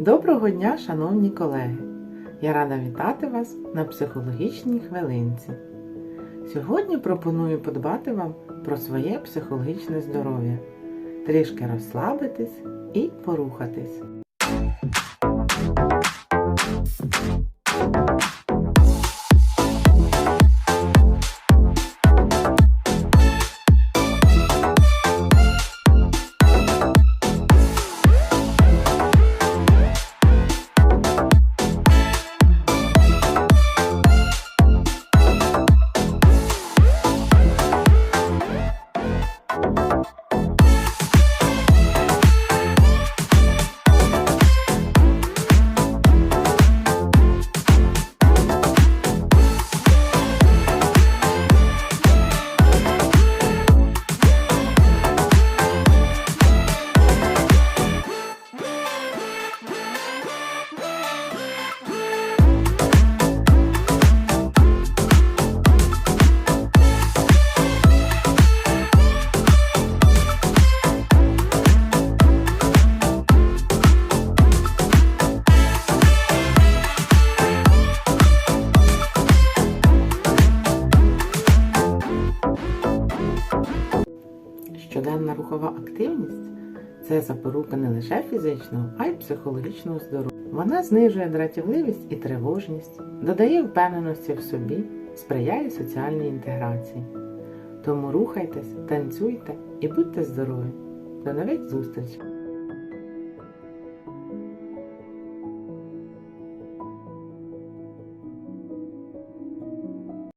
Доброго дня, шановні колеги! Я рада вітати вас на психологічній хвилинці. Сьогодні пропоную подбати вам про своє психологічне здоров'я, трішки розслабитись і порухатись. Щоденна рухова активність це запорука не лише фізичного, а й психологічного здоров'я. Вона знижує дратівливість і тривожність, додає впевненості в собі, сприяє соціальній інтеграції. Тому рухайтесь, танцюйте і будьте здорові. До нових зустрічей!